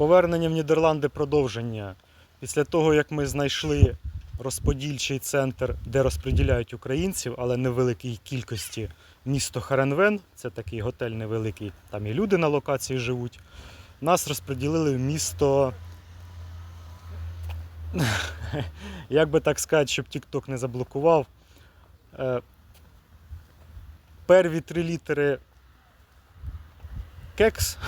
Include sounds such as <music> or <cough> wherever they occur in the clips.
Повернення в Нідерланди продовження. Після того, як ми знайшли розподільчий центр, де розподіляють українців, але не в великій кількості, місто Харенвен, це такий готель невеликий, там і люди на локації живуть. Нас розподілили в місто. <laughs> Як би так сказати, щоб TikTok не заблокував. Е, Перві три літери кекс.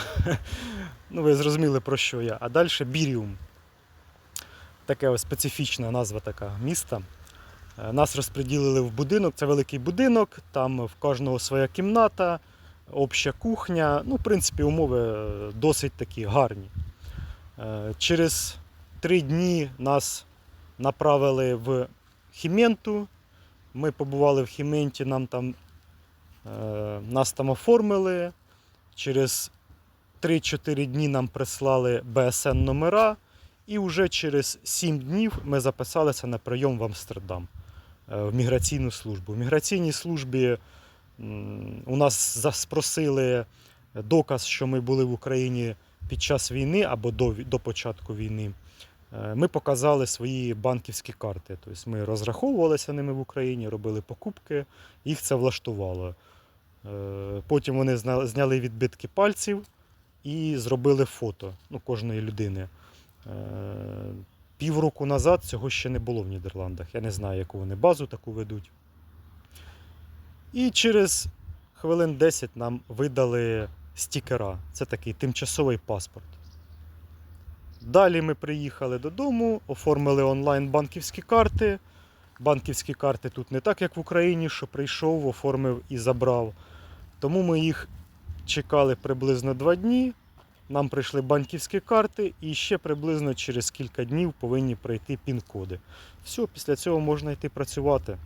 <laughs> ну, ви зрозуміли про що я. А далі Біріум. Таке ось специфічна назва така міста. Е, Нас розподілили в будинок. Це великий будинок, там в кожного своя кімната, обща кухня. Ну, в принципі, умови е, досить такі гарні. Е, Через три дні нас направили в Хіменту. Ми побували в Хіменті, нам там, нас там оформили. Через 3-4 дні нам прислали БСН номера. І вже через 7 днів ми записалися на прийом в Амстердам е, в міграційну службу. В міграційній службі у нас заспросили доказ, що ми були в Україні під час війни або до, до початку війни. Е, Ми показали свої банківські карти. Тобто ми розраховувалися ними в Україні, робили покупки, їх це влаштувало. Е, Потім вони зняли відбитки пальців і зробили фото ну, кожної людини. Е, Півроку назад цього ще не було в Нідерландах. Я не знаю, яку вони базу таку ведуть. І через хвилин 10 нам видали стікера. Це такий тимчасовий паспорт. Далі ми приїхали додому, оформили онлайн банківські карти. Банківські карти тут не так, як в Україні, що прийшов, оформив і забрав. Тому ми їх чекали приблизно 2 дні. Нам прийшли банківські карти, і ще приблизно через кілька днів повинні прийти пін-коди. Все, після цього можна йти працювати.